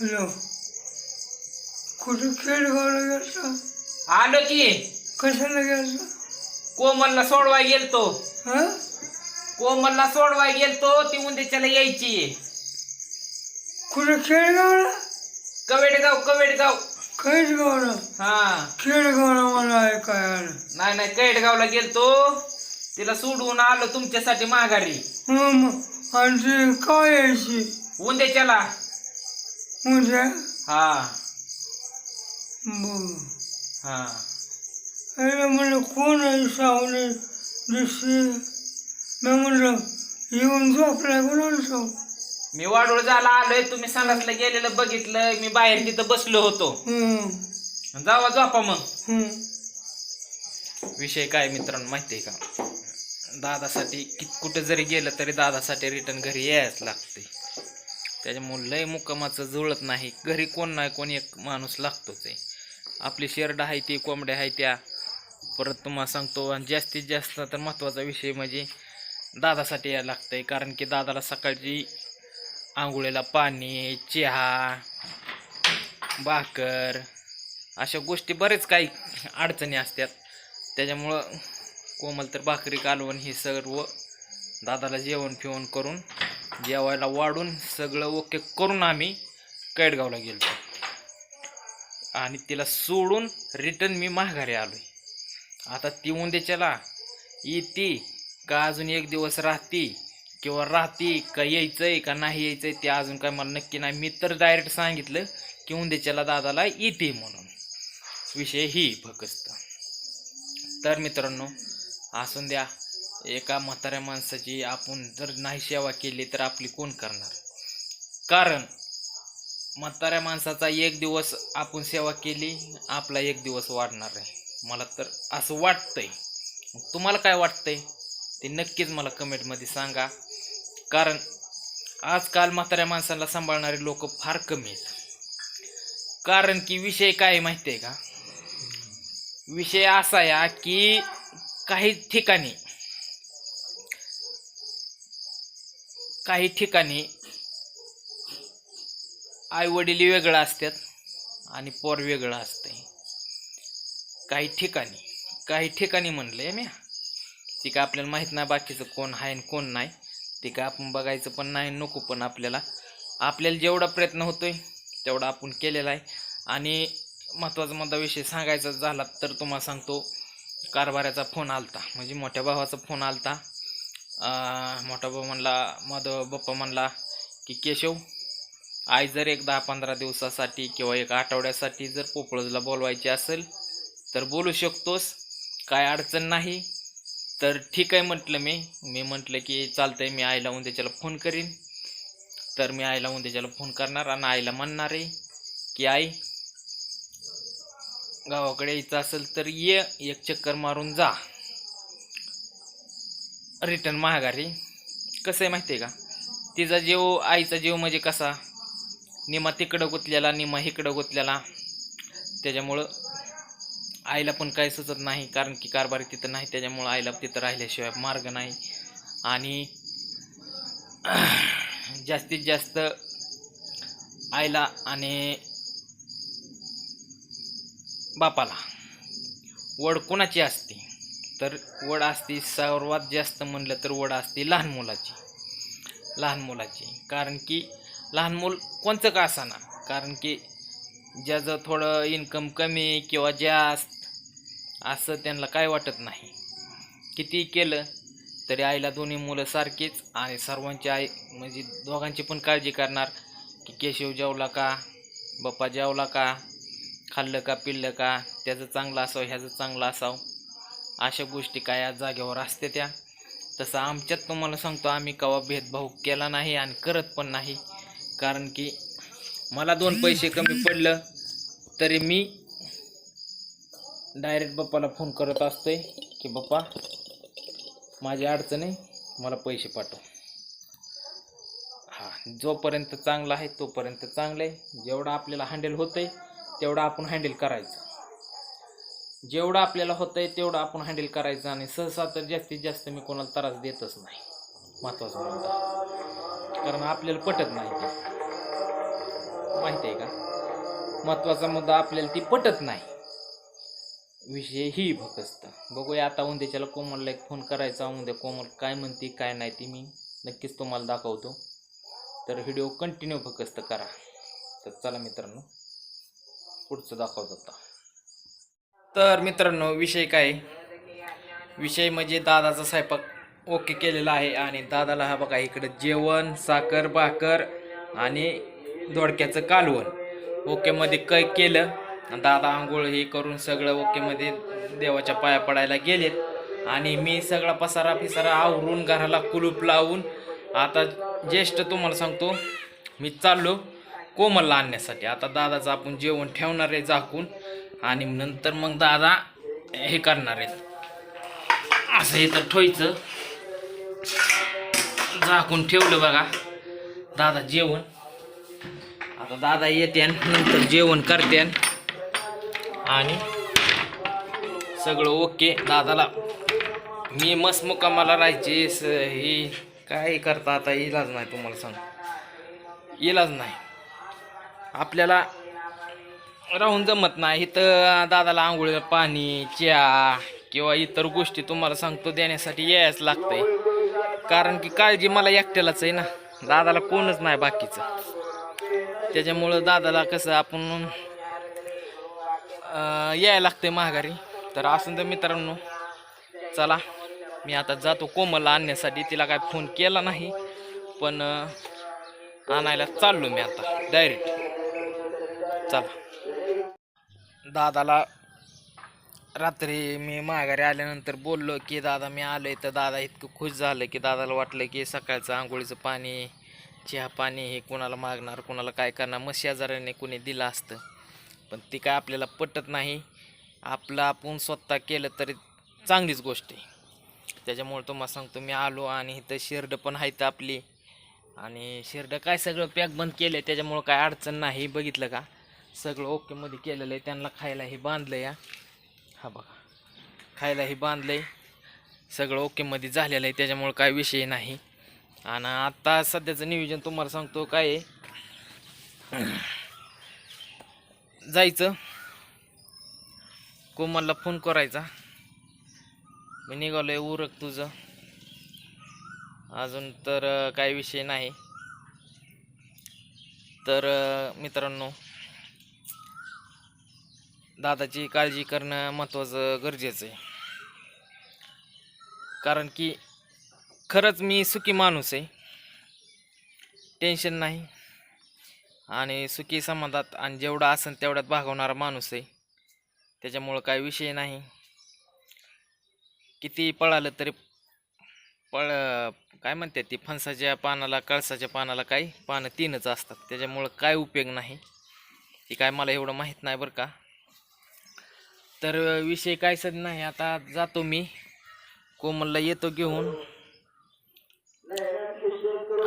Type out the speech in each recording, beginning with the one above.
Hello कुठं खेडगावला गेलता आलो की. कशाला गेलता? कोमलला सोडवाय गेलतो. हा? कोमलला सोडवाय गेलतो ती उंदेच्याला यायची. कुठं खेडगावला कवेडगाव कवेडगाव खेडगावला हा. खेडगावला मला ऐकाय आलं नाही नाही कैडगावला गेलतो. तिला सोडून आलो तुमच्यासाठी माघारी. हं, मग. आणि ते काय यायची? उंदेच्याला. उद्या हा। हा। अरे म्हणलं कोण आहे सावले दिसते मी म्हणलं येऊन कोणाला सांग मी वाडोळ झाला आलोय. तुम्ही सांगितलं गेलेलं बघितलं. मी बाहेर तिथं बसलो होतो. हं जावा झोपा मग. विषय काय मित्रांनो माहितीये का? दादासाठी कुठं जरी गेलं तरी दादासाठी रिटर्न घरी यायच लागते त्याच्यामुळे लय मुक्कामाचं जुळत नाही. घरी कोण नाही कोण एक माणूस लागतोच आहे. आपली शेरडं आहे ती कोंबड्या आहे त्या. परत तुम्हाला सांगतो आणि जास्तीत जास्त तर महत्त्वाचा विषय म्हणजे दादासाठी यायला आहे कारण की दादाला सकाळची आंघोळीला पाणी चहा भाकर अशा गोष्टी बरेच काही अडचणी असतात. त्याच्यामुळं कोमल तर भाकरी कालवण हे सर्व दादाला जेवण फिवण करून जेवायला वाढून सगळं ओके करून आम्ही कैडगावला गेलो आणि तिला सोडून रिटर्न मी माघारी आलो आता ती उंदेच्याला येते का अजून एक दिवस राहती किंवा राहती का यायचंय का नाही यायचंय ते अजून काय मला नक्की नाही. मी तर डायरेक्ट सांगितलं की उंदेच्याला दादाला येते म्हणून. विषय ही फकस्त तर मित्रांनो असून द्या. एका म्हाताऱ्या माणसाची आपण जर नाही सेवा केली तर आपली कोण करणार? कारण म्हाताऱ्या माणसाचा एक दिवस आपण सेवा केली आपला एक दिवस वाढणार आहे. मला तर असं वाटतंय. तुम्हाला काय वाटतंय? ते नक्कीच मला कमेंटमध्ये सांगा. कारण आजकाल म्हाताऱ्या माणसाला सांभाळणारे लोक फार कमी आहेत. कारण की विषय काय आहे माहिती आहे का? विषय असा आहे की काही ठिकाणी काही ठिकाणी आईवडील वेगळं असतात आणि पोर वेगळं असतंय. काही ठिकाणी काही ठिकाणी म्हणलं आहे मी ती का आपल्याला माहीत नाही बाकीचं कोण आहे आणि कोण नाही. ते का आपण बघायचं पण नाही नको पण आपल्याला. आपल्याला जेवढा प्रयत्न होतोय तेवढा आपण केलेला आहे. आणि महत्त्वाचा मुद्दा विषय सांगायचा झाला तर तुम्हाला सांगतो कारभाऱ्याचा फोन आलता. म्हणजे मोठ्या भावाचा फोन आलता. मोठा भाऊ म्हणला माधव बाप्पा म्हणला की केशव आई जर एक दहा पंधरा दिवसासाठी किंवा एक आठवड्यासाठी जर पोपळजला बोलवायची असेल तर बोलू शकतोस. काय अडचण नाही. तर ठीक आहे म्हटलं मी. मी म्हटलं की चालतंय मी आईला उंदेच्याला फोन करीन. तर मी आईला उंदेच्याला फोन करणार आणि आईला म्हणणार आहे की आई गावाकडे यायचं असेल तर ये एक चक्कर मारून जा. रिटर्न महागारी कसं आहे माहिती आहे का? तिचा जीव आईचा जीव म्हणजे कसा? निमा तिकडं गुतलेला निमा इकडं गुतलेला. त्याच्यामुळं आईला पण काही सुचत नाही कारण की कारभारी तिथं नाही. त्याच्यामुळं आईला तिथं राहिल्याशिवाय मार्ग नाही. आणि जास्तीत जास्त आईला आणि बापाला. वड कोणाची असते? तर वड असते सर्वात जास्त म्हणलं तर वड असते लहान मुलाची. लहान मुलाची. कारण की लहान मूल कोणचं का असाना? कारण की ज्याचं थोडं इन्कम कमी किंवा जास्त असं त्यांना काय वाटत नाही. किती केलं तरी आईला दोन्ही मुलं सारखीच आणि सर्वांची आई म्हणजे दोघांची पण काळजी करणार की केशव जेवला का बाप्पा जेवला का खाल्लं का पिल्लं का त्याचं चांगलं असावं ह्याचं चांगलं असावं. अशा गोष्टी काय आज जागेवर असते त्या? तसं आमच्यात तुम्हाला सांगतो आम्ही कवा भेदभाव केला नाही आणि करत पण नाही. कारण की मला दोन पैसे कमी पडलं तरी मी डायरेक्ट बाप्पाला फोन करत असतोय की बाप्पा माझी अडचण आहे मला पैसे पाठव. हा जोपर्यंत चांगला आहे तोपर्यंत चांगलं आहे. जेवढं आपल्याला हँडल होतंय तेवढं आपण हँडल करायचं. जेवढं आपल्याला होतंय तेवढं आपण हँडल करायचं आणि सहसा तर जास्तीत जास्त मी कोणाला त्रास देतच नाही. महत्त्वाचा मुद्दा म्हणजे. कारण आपल्याला पटत नाही ते. माहिती आहे का? महत्त्वाचा मुद्दा आपल्याला ती पटत नाही. विषय ही फक्त. बघूया आता उद्याच्याला कोमलला एक फोन करायचा. उद्या कोमल काय म्हणते काय नाही ती मी नक्कीच तुम्हाला दाखवतो. तर व्हिडिओ कंटिन्यू फक्त करा. तर चला मित्रांनो पुढचं दाखवतो होता तर मित्रांनो विषय काय? विषय म्हणजे दादाचा स्वयंपाक ओके केलेला आहे आणि दादाला हा बघा इकडं जेवण साखर भाकर आणि दोडक्याचं कालवण. ओकेमध्ये काय केलं. दादा आंघोळ हे करून सगळं ओकेमध्ये देवाच्या पाया पडायला गेलेत. आणि मी सगळा पसारा फिसारा आवरून घराला कुलूप लावून आता ज्येष्ठ तुम्हाला सांगतो मी चाललो कोमलला आणण्यासाठी. आता दादाचं आपण जेवण ठेवणार आहे झाकून. आणि नंतर मग दादा हे करणार आहेत. असं हे तर ठोयचं. झाकून ठेवलं बघा. दादा जेवण. आता दादा येते नंतर जेवण करते आणि सगळं ओके. दादाला मी मस्त मुकामाला राहायचे. स हे काय करता आता? इलाज नाही तुम्हाला सांग इलाज नाही. आपल्याला राहून जमत नाही. इथं दादाला आंघोळीला पाणी चहा किंवा इतर गोष्टी तुम्हाला सांगतो देण्यासाठी यायच लागतंय. कारण की काळजी मला एकट्यालाच आहे ना. दादाला कोणच नाही बाकीचं. त्याच्यामुळं दादाला कसं आपण अं, यायला लागतंय माघारी. तर असं तर मित्रांनो चला मी आता जातो कोमलला आणण्यासाठी. तिला काय फोन केला नाही पण आणायला चाललो मी आता डायरेक्ट. चला. दादाला रात्री मी माघारी आल्यानंतर बोललो की दादा मी आलोय. तर दादा इतकं खुश झालं की दादाला वाटलं की सकाळचं आंघोळीचं पाणी चहा पाणी हे कोणाला मागणार कोणाला काय करणार? मग शेजाऱ्याने कोणी दिलं असतं. पण ती काय आपल्याला पटत नाही. आपलं आपण स्वतः केलं तरी चांगलीच गोष्ट आहे. त्याच्यामुळे तुम्हाला सांगतो मी आलो आणि इथं शेरडं पण आहेत आपली. आणि शेरडं काय सगळं पॅक बंद केलं आहे त्याच्यामुळं काय अडचण नाही. बघितलं का? सगळं ओकेमध्ये केलेलं आहे. त्यांना खायला हे बांधलं या हा बघा. खायला हे बांधलं आहे सगळं ओकेमध्ये झालेलं आहे. त्याच्यामुळं काय विषय नाही. आणि आत्ता सध्याचं नियोजन तुम्हाला सांगतो काय जायचं. कोमलला फोन करायचा. मी निघालो आहे उरक तुझं. अजून तर काय काही विषय नाही. तर मित्रांनो दादाची काळजी करणं महत्त्वाचं गरजेचं आहे. कारण की खरंच मी सुखी माणूस आहे. टेन्शन नाही. आणि सुखी समाधात आणि जेवढा असेल तेवढ्यात भागवणारा माणूस आहे. त्याच्यामुळं काय विषय नाही. किती पळालं तरी पळ काय म्हणतात ती फणसाच्या पानाला कळसाच्या पानाला काही पानं तीनच असतात. त्याच्यामुळं काय उपयोग नाही. ती काय मला एवढं माहीत नाही बरं का. तर विषय काय सध्या नाही आता जातो मी. कोमलला येतो घेऊन.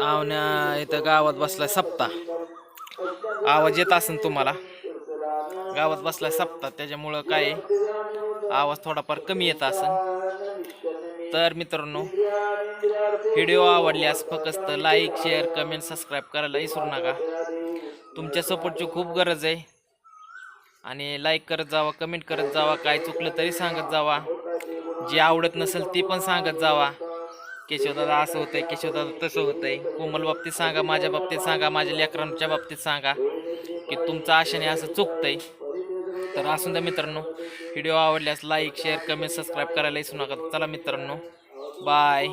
आवण्या इथं गावात बसलाय सप्ता. आवाज येत असेल तुम्हाला. गावात बसलाय सप्ता त्याच्यामुळं काय आहे, आवाज थोडाफार कमी येत असेल. तर मित्रांनो व्हिडिओ आवडल्यास फक्त लाईक शेअर कमेंट सबस्क्राईब करायला विसरू नका. तुमच्या सपोर्टची खूप गरज आहे. आणि लाईक करत जावा कमेंट करत जावा काय चुकलं तरी सांगत जावा. जे आवडत नसेल ते पण सांगत जावा. केशवदादा असं होतंय केशवदादा तसं होतंय. कोमल बाबतीत सांगा माझ्या बाबतीत सांगा माझ्या लेकरांच्या बाबतीत सांगा की तुमचं आशेने असं चुकतंय. तर असून द्या मित्रांनो व्हिडिओ आवडल्यास लाईक शेअर कमेंट सबस्क्राईब करायला विसरू नका. चला मित्रांनो बाय